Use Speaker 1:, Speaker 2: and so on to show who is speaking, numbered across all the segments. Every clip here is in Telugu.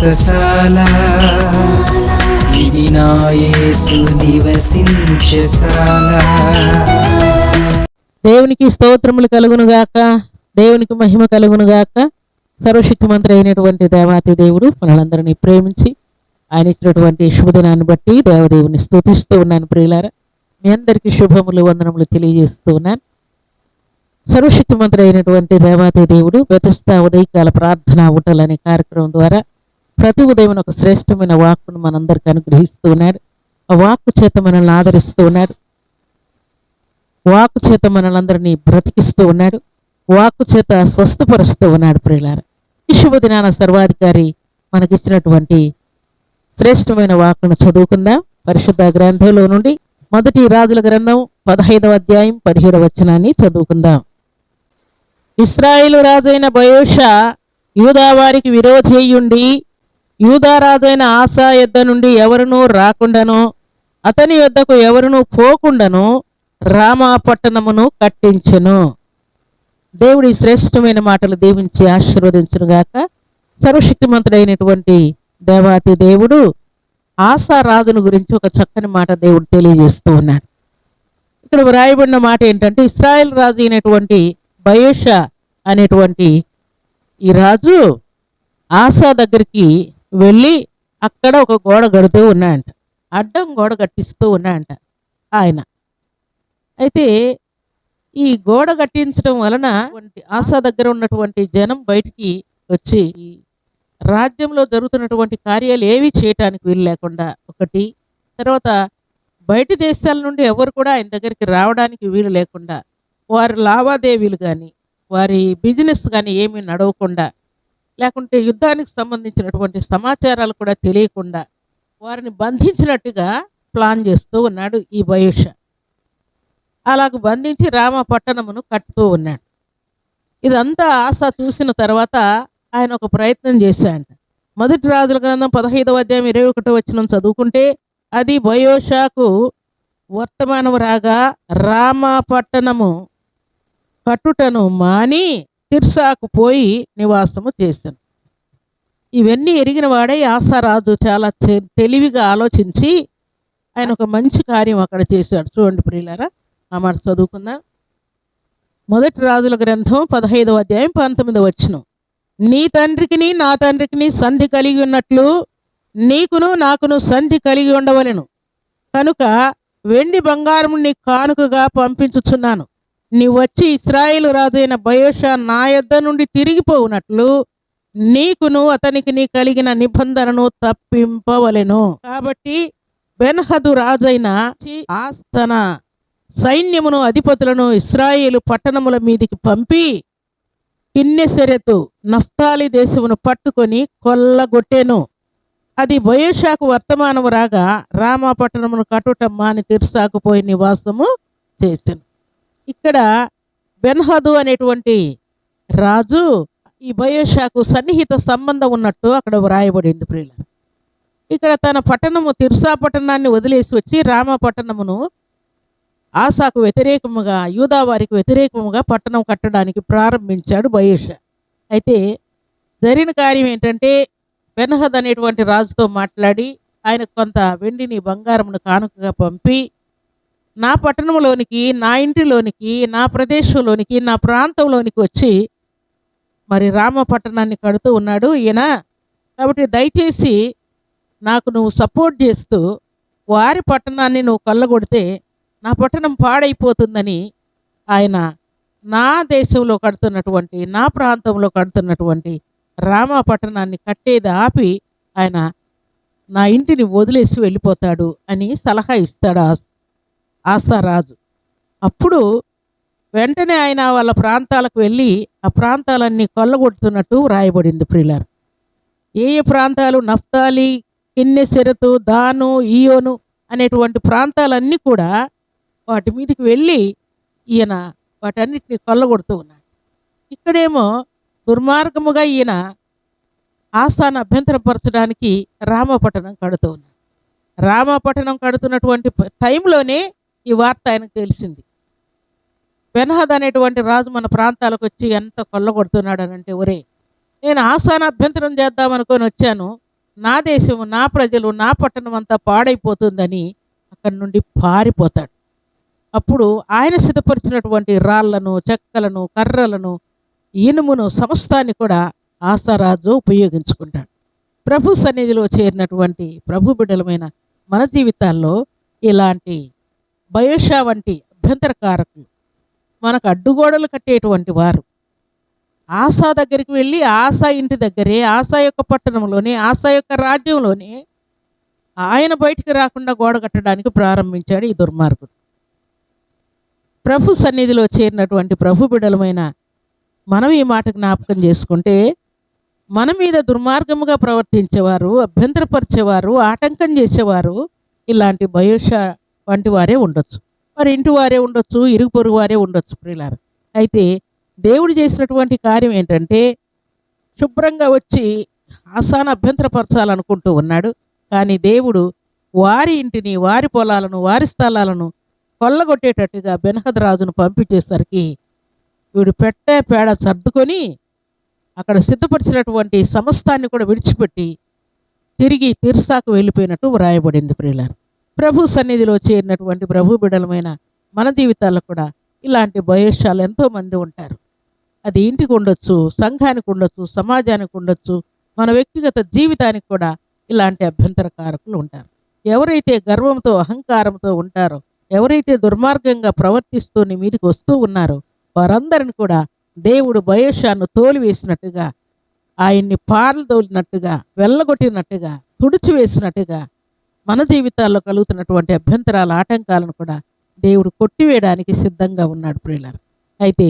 Speaker 1: వ్రతశాల ఇది నివసించశాల
Speaker 2: దేవునికి స్తోత్రములు కలుగునుగాక. దేవునికి మహిమ కలుగునుగాక. గాక సర్వశక్తిమంతుడు అయినటువంటి దేవాతి దేవుడు మనలందరినీ ప్రేమించి ఆయన ఇచ్చినటువంటి శుభదినాన్ని బట్టి దేవదేవుని స్థుతిస్తూ ఉన్నాను ప్రియులారా. మీ అందరికీ శుభములు వందనములు తెలియజేస్తూ ఉన్నాను. సర్వశక్తిమంతుడు అయినటువంటి దేవాతి దేవుడు వ్యతస్థ ఉదయకాల ప్రార్థన ఊటలు అనే కార్యక్రమం ద్వారా ప్రతి ఉదయం ఒక శ్రేష్టమైన వాక్కును మనందరికీ అనుగ్రహిస్తూ ఉన్నాడు ఆ వాక్కు చేత మనల్ని ఆదరిస్తూ ఉన్నాడు వాక్కు చేత మనలందరినీ బ్రతికిస్తూ ఉన్నాడు వాక్కు చేత స్వస్థపరుస్తూ ఉన్నాడు ప్రియులార. ఈ శుభదినాన సర్వాధికారి మనకిచ్చినటువంటి శ్రేష్టమైన వాక్కును చదువుకుందాం. పరిశుద్ధ గ్రంథంలో నుండి మొదటి రాజుల గ్రంథం పదహైదవ అధ్యాయం పదిహేడవ వచనాన్ని చదువుకుందాం. ఇస్రాయేలు రాజైన బయోష యూదా వారికి విరోధేయుండి యూదారాజైన ఆశా యొద్ద నుండి ఎవరునూ రాకుండాను అతని యొద్దకు ఎవరునూ పోకుండాను రామా పట్టణమును కట్టించెను. దేవుడి శ్రేష్టమైన మాటలు దీవించి ఆశీర్వదించునుగాక. సర్వశక్తిమంతుడైనటువంటి దేవాతి దేవుడు ఆశా రాజును గురించి ఒక చక్కని మాట దేవుడు తెలియజేస్తూ ఉన్నాడు. ఇక్కడ వ్రాయబడిన మాట ఏంటంటే ఇస్రాయల్ రాజు అయినటువంటి బయోష అనేటువంటి ఈ రాజు ఆశా దగ్గరికి వెళ్ళి అక్కడ ఒక గోడ కడుతూ ఉన్నాడంట అడ్డం గోడ కట్టిస్తూ ఉన్నాడంట ఆయన. అయితే ఈ గోడ కట్టించడం వలన ఆశా దగ్గర ఉన్నటువంటి జనం బయటికి వచ్చి రాజ్యంలో జరుగుతున్నటువంటి కార్యాలు ఏవి చేయటానికి వీలు లేకుండా ఒకటి తర్వాత బయటి దేశాల నుండి ఎవరు కూడా ఆయన దగ్గరికి రావడానికి వీలు లేకుండా వారి లావాదేవీలు కానీ వారి బిజినెస్ కానీ ఏమీ నడవకుండా లేకుంటే యుద్ధానికి సంబంధించినటువంటి సమాచారాలు కూడా తెలియకుండా వారిని బంధించినట్టుగా ప్లాన్ చేస్తూ ఉన్నాడు ఈ భయుష అలాగ బంధించి రామ పట్టణమును కట్టుతూ ఉన్నాడు. ఇదంతా ఆశ చూసిన తర్వాత ఆయన ఒక ప్రయత్నం చేశాడు మొదటి రాజుల గ్రంథం పదహైదవ అధ్యాయం ఇరవై ఒకటో వచ్చిన చదువుకుంటే అది బయోషాకు వర్తమానం రాగా రామ పట్టణము కట్టుటను మాని తిర్సాకు పోయి నివాసము చేశాను. ఇవన్నీ ఎరిగిన వాడే ఆశారాజు చాలా తె- తెలివిగా ఆలోచించి ఆయన ఒక మంచి కార్యం అక్కడ చేశాడు. చూడండి ప్రియులారా ఆ మాట చదువుకుందాం. మొదటి రాజుల గ్రంథం పదహైదవ అధ్యాయం పంతొమ్మిదవ వచ్చిన నీ తండ్రికిని నా తండ్రికిని సంధి కలిగి ఉన్నట్లు నీకును నాకును సంధి కలిగి ఉండవలెను. కనుక వెండి బంగారం నీ కానుకగా పంపించుచున్నాను. నీ వచ్చి ఇస్రాయేలు రాజైన బయోషా నా యొద్ద నుండి తిరిగిపోవునట్లు నీకును అతనికి నీ కలిగిన నిబంధనను తప్పింపవలెను. కాబట్టి బెన్హదు రాజైన ఆస్థన సైన్యమును అధిపతులను ఇస్రాయేలు పట్టణముల మీదికి పంపి కిన్నెసెరెతు నఫ్తాలి దేశమును పట్టుకొని కొల్లగొట్టెను. అది బయోషాకు వర్తమానము రాగా రామా పట్టణమును కట్టుట మాని తిర్సాకుపోయి నివాసము చేసాను. ఇక్కడ బెన్హదు అనేటువంటి రాజు ఈ బయోషాకు సన్నిహిత సంబంధం ఉన్నట్టు అక్కడ వ్రాయబడింది ప్రియుల ఇక్కడ తన పట్టణము తిర్సా పట్టణాన్ని వదిలేసి వచ్చి రామ పట్టణమును ఆశాకు వ్యతిరేకముగా యూదా వారికి వ్యతిరేకముగా పట్టణం కట్టడానికి ప్రారంభించాడు బయోష. అయితే జరిగిన కార్యం ఏంటంటే బెనహద్ అనేటువంటి రాజుతో మాట్లాడి ఆయన కొంత వెండిని బంగారమును కానుకగా పంపి నా పట్టణంలోనికి నా ఇంటిలోనికి నా ప్రదేశంలోనికి నా ప్రాంతంలోనికి వచ్చి మరి రామ పట్టణాన్ని కడుతూ ఉన్నాడు ఈయన. కాబట్టి దయచేసి నాకు నువ్వు సపోర్ట్ చేస్తూ వారి పట్టణాన్ని నువ్వు కళ్ళగొడితే నా పట్టణం పాడైపోతుందని ఆయన నా దేశంలో కడుతున్నటువంటి నా ప్రాంతంలో కడుతున్నటువంటి రామ పట్టణాన్ని కట్టేది ఆపి ఆయన నా ఇంటిని వదిలేసి వెళ్ళిపోతాడు అని సలహా ఇస్తాడు ఆశ రాజు అప్పుడు వెంటనే ఆయన వాళ్ళ ప్రాంతాలకు వెళ్ళి ఆ ప్రాంతాలన్నీ కొల్లగొడుతున్నట్టు వ్రాయబడింది ప్రిల్లర్ ఏ ఏ ప్రాంతాలు? నఫ్తాలి కిన్నెసెరతు దాను ఈయోను అనేటువంటి ప్రాంతాలన్నీ కూడా వాటి మీదకి వెళ్ళి ఈయన వాటన్నిటిని కొల్లగొడుతూ ఉన్నాడు. ఇక్కడేమో దుర్మార్గముగా ఈయన ఆస్థాన అభ్యంతరపరచడానికి రామపట్టణం కడుతూ ఉన్నాడు. రామపట్టణం కడుతున్నటువంటి టైంలోనే ఈ వార్త ఆయనకు తెలిసింది. బెనహద్ అనేటువంటి రాజు మన ప్రాంతాలకు వచ్చి ఎంత కొల్లగొడుతున్నాడు అని అంటే ఒరే నేను ఆసాన అభ్యంతరం చేద్దామనుకొని వచ్చాను. నా దేశము నా ప్రజలు నా పట్టణం అంతా పాడైపోతుందని అక్కడి నుండి పారిపోతాడు. అప్పుడు ఆయన సిద్ధపరిచినటువంటి రాళ్ళను చెక్కలను కర్రలను ఇనుమును సమస్తాన్ని కూడా ఆశారాజు ఉపయోగించుకుంటాడు. ప్రభు సన్నిధిలో చేరినటువంటి ప్రభు బిడ్డలమైన మన జీవితాల్లో ఇలాంటి బయోషా వంటి అభ్యంతరకారకులు. మనకు అడ్డుగోడలు కట్టేటువంటి వారు. ఆశా దగ్గరికి వెళ్ళి ఆశా ఇంటి దగ్గరే ఆశా యొక్క పట్టణంలోనే ఆశా యొక్క రాజ్యంలోనే ఆయన బయటికి రాకుండా గోడ కట్టడానికి ప్రారంభించాడు ఈ దుర్మార్గుడు. ప్రభు సన్నిధిలో చేరినటువంటి ప్రభు బిడలమైన మనం ఈ మాట జ్ఞాపకం చేసుకుంటే మన మీద దుర్మార్గముగా ప్రవర్తించేవారు అభ్యంతరపరిచేవారు ఆటంకం చేసేవారు ఇలాంటి భయోష వంటి వారే ఉండొచ్చు. మరి ఇంటి వారే ఉండొచ్చు ఇరుగు పొరుగు వారే ఉండొచ్చు ప్రియులార. అయితే దేవుడు చేసినటువంటి కార్యం ఏంటంటే శుభ్రంగా వచ్చి ఆసాన అభ్యంతరపరచాలనుకుంటూ ఉన్నాడు. కానీ దేవుడు వారి ఇంటిని వారి పొలాలను వారి స్థలాలను కొల్లగొట్టేటట్టుగా బెనహద్ రాజును పంపించేసరికి వీడు పెట్టే పేడ సర్దుకొని అక్కడ సిద్ధపరిచినటువంటి సమస్తాన్ని కూడా విడిచిపెట్టి తిరిగి తీర్సాకు వెళ్ళిపోయినట్టు వ్రాయబడింది ప్రియులారు. ప్రభు సన్నిధిలో చేరినటువంటి ప్రభు బిడలమైన మన జీవితాల్లో కూడా ఇలాంటి భయేషాలు ఎంతోమంది ఉంటారు. అది ఇంటికి ఉండొచ్చు సంఘానికి ఉండొచ్చు సమాజానికి ఉండొచ్చు మన వ్యక్తిగత జీవితానికి కూడా ఇలాంటి అభ్యంతరకారకులు ఉంటారు. ఎవరైతే గర్వంతో అహంకారంతో ఉంటారో ఎవరైతే దుర్మార్గంగా ప్రవర్తిస్తూ నీ మీదకి వస్తూ ఉన్నారో వారందరిని కూడా దేవుడు భయేషాన్ని తోలివేసినట్టుగా ఆయన్ని పారదోలినట్టుగా వెళ్ళగొట్టినట్టుగా తుడిచివేసినట్టుగా మన జీవితాల్లో కలుగుతున్నటువంటి అభ్యంతరాల ఆటంకాలను కూడా దేవుడు కొట్టివేయడానికి సిద్ధంగా ఉన్నాడు ప్రియులారు. అయితే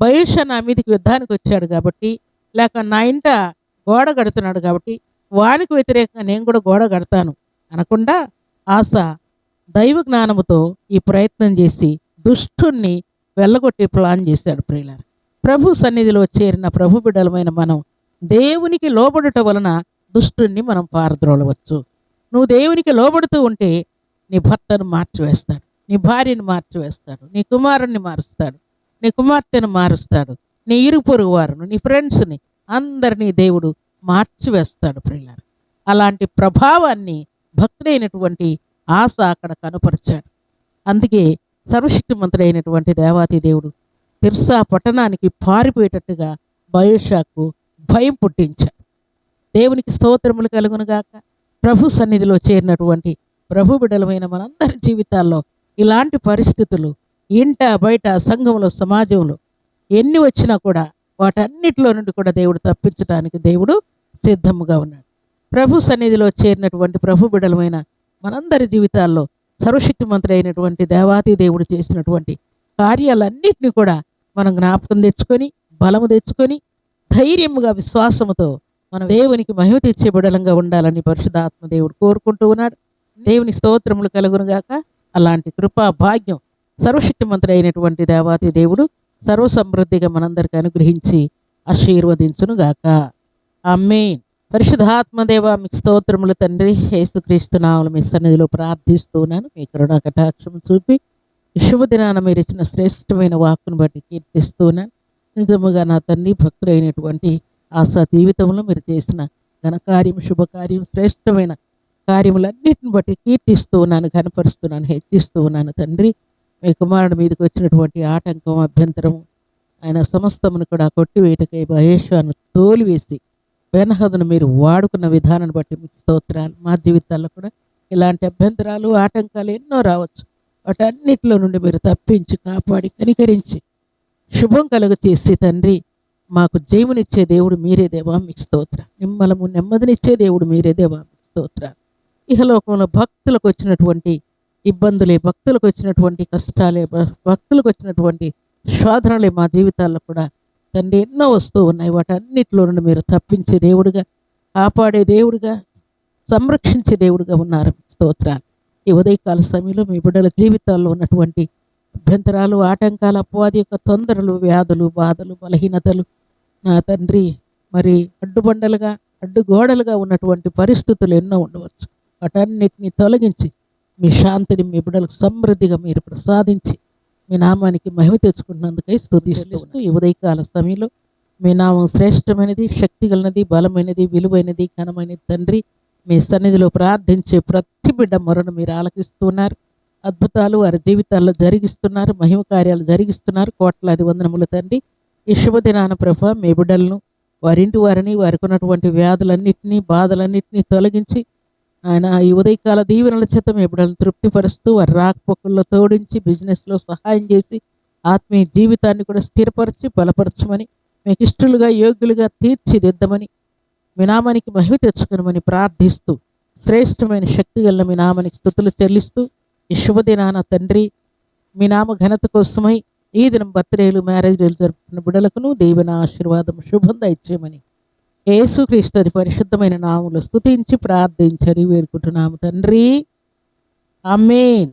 Speaker 2: భయేష నా మీదకి యుద్ధానికి వచ్చాడు కాబట్టి లేక నా ఇంట గోడ కడుతున్నాడు కాబట్టి వానికి వ్యతిరేకంగా నేను కూడా గోడ కడతాను అనకుండా ఆశ దైవ జ్ఞానముతో ఈ ప్రయత్నం చేసి దుష్టుణ్ణి వెళ్ళగొట్టి ప్లాన్ చేశాడు ప్రియులారు. ప్రభు సన్నిధిలో చేరిన ప్రభు బిడ్డలమైన మనం దేవునికి లోబడుట వలన దుష్టుణ్ణి మనం పారద్రోలవచ్చు. నువ్వు దేవునికి లోబడుతూ ఉంటే నీ భర్తను మార్చివేస్తాడు నీ భార్యను మార్చివేస్తాడు నీ కుమారుణ్ణి మారుస్తాడు నీ కుమార్తెను మారుస్తాడు నీ ఇరు పొరుగు వారును నీ ఫ్రెండ్స్ని అందరినీ దేవుడు మార్చివేస్తాడు ప్రియులారు. అలాంటి ప్రభావాన్ని భక్తుడైనటువంటి ఆశ అక్కడ కనపరిచాడు. అందుకే సర్వశక్తిమంతుడైనటువంటి దేవాతి దేవుడు తిర్సా పట్టణానికి పారిపోయేటట్టుగా బయోషాకు భయం పుట్టించాడు. దేవునికి స్తోత్రములు కలుగునుగాక. ప్రభు సన్నిధిలో చేరినటువంటి ప్రభు బిడలమైన మనందరి జీవితాల్లో ఇలాంటి పరిస్థితులు ఇంట బయట సంఘంలో సమాజంలో ఎన్ని వచ్చినా కూడా వాటన్నిటిలో నుండి కూడా దేవుడు తప్పించడానికి దేవుడు సిద్ధముగా ఉన్నాడు. ప్రభు సన్నిధిలో చేరినటువంటి ప్రభు బిడలమైన మనందరి జీవితాల్లో సర్వశక్తిమంతుడైనటువంటి దేవాతి దేవుడు చేసినటువంటి కార్యాలన్నింటినీ కూడా మనం జ్ఞాపకం తెచ్చుకొని బలము తెచ్చుకొని ధైర్యముగా విశ్వాసముతో మన దేవునికి మహిమ తెచ్చే బిడలంగా ఉండాలని పరిశుధాత్మ దేవుడు కోరుకుంటూ ఉన్నాడు. దేవుని స్తోత్రములు కలుగునుగాక అలాంటి కృపా భాగ్యం సర్వశక్తిమంతుడైనటువంటి దేవాతి దేవుడు సర్వ సమృద్ధిగా అనుగ్రహించి ఆశీర్వదించునుగాక అమ్మేన్ పరిశుధాత్మదేవ మీ స్తోత్రములు తండ్రి. యేసుక్రీస్తునాములు మీ సన్నిధిలో ప్రార్థిస్తున్నాను మీ కరుణా కటాక్షం చూపి శుభదినాన మీరు ఇచ్చిన శ్రేష్టమైన వాక్కును బట్టి కీర్తిస్తున్నాను నిజముగా నా తండ్రి భక్తులైనటువంటి ఆశా జీవితంలో మీరు చేసిన ఘనకార్యం శుభకార్యం శ్రేష్టమైన కార్యములన్నిటిని బట్టి కీర్తిస్తూ ఉన్నాను కనపరుస్తున్నాను హెచ్చిస్తూ ఉన్నాను తండ్రి. మీ కుమారుడు మీదకి వచ్చినటువంటి ఆటంకం అభ్యంతరం ఆయన సమస్తమును కూడా కొట్టివేయటకై మహేశ్వరును తోలివేసి బెనహదును మీరు వాడుకున్న విధానాన్ని బట్టి మీకు స్తోత్రాలు. మా జీవితాల్లో కూడా ఇలాంటి అభ్యంతరాలు ఆటంకాలు ఎన్నో రావచ్చు. వాటన్నిటిలో నుండి మీరు తప్పించి కాపాడి కనికరించి శుభం కలుగు చేసి తండ్రి. మాకు జయమునిచ్చే దేవుడు మీరే దేవా మీకు స్తోత్ర. నిమ్మలము నెమ్మదినిచ్చే దేవుడు మీరే దేవా మీకు స్తోత్ర. ఇహలోకంలో భక్తులకు వచ్చినటువంటి ఇబ్బందులే భక్తులకు వచ్చినటువంటి కష్టాలే భ- భక్తులకు వచ్చినటువంటి శోధనలే మా జీవితాల్లో కూడా తండ్రి ఎన్నో వస్తూ ఉన్నాయి. వాటన్నిటిలో నుండి మీరు తప్పించే దేవుడుగా కాపాడే దేవుడుగా సంరక్షించే దేవుడుగా ఉన్నారు స్తోత్రాలు. ఈ ఉదయకాల సమయంలో మీ బిడ్డల జీవితాల్లో ఉన్నటువంటి అభ్యంతరాలు ఆటంకాలు అపవాది యొక్క తొందరలు వ్యాధులు బాధలు బలహీనతలు నా తండ్రి మరి అడ్డుబండలుగా అడ్డుగోడలుగా ఉన్నటువంటి పరిస్థితులు ఎన్నో ఉండవచ్చు. వాటన్నిటిని తొలగించి మీ శాంతిని మీ బిడ్డలకు సమృద్ధిగా మీరు ప్రసాదించి మీ నామానికి మహిమ తెచ్చుకున్నందుకై స్థుతిస్తూ ఈ ఉదయకాల సమయంలో మీ నామం శ్రేష్టమైనది శక్తిగలనది బలమైనది విలువైనది ఘనమైనది తండ్రి మీ సన్నిధిలో ప్రార్థించే ప్రతి బిడ్డ మొరను మీరు ఆలకిస్తున్నారు. అద్భుతాలు వారి జీవితాల్లో జరిగిస్తున్నారు మహిమ కార్యాలు జరిగిస్తున్నారు. కోట్లాది వందనములు తండ్రి. ఈ శుభదినాన ప్రభ మీ బిడ్డలను వారింటి వారిని వారికి ఉన్నటువంటి వ్యాధులన్నింటినీ బాధలన్నింటినీ తొలగించి ఆయన ఈ ఉదయకాల దీవెనల చేత మీ బిడ్డలను తృప్తిపరుస్తూ వారి రాకపోకల్లో తోడించి బిజినెస్లో సహాయం చేసి ఆత్మీయ జీవితాన్ని కూడా స్థిరపరిచి బలపరచమని మీకు ఇష్టలుగా యోగ్యులుగా తీర్చిదిద్దమని మీ నామానికి మహిమ తెచ్చుకునమని ప్రార్థిస్తూ శ్రేష్టమైన శక్తి గల మీ నామానికి స్థుతులు చెల్లిస్తూ ఈ శుభదినాన తండ్రి మీ నామ ఘనత కోసమై ఈ దినం బర్త్డేలు మ్యారేజ్లు జరుపుకున్న బిడలకును దేవుని ఆశీర్వాదం శుభం దయచేయమని. యేసుక్రీస్తుది పరిశుద్ధమైన నాములు స్తుతించి ప్రార్థించని వేడుకుంటున్నాము తండ్రి. అమేన్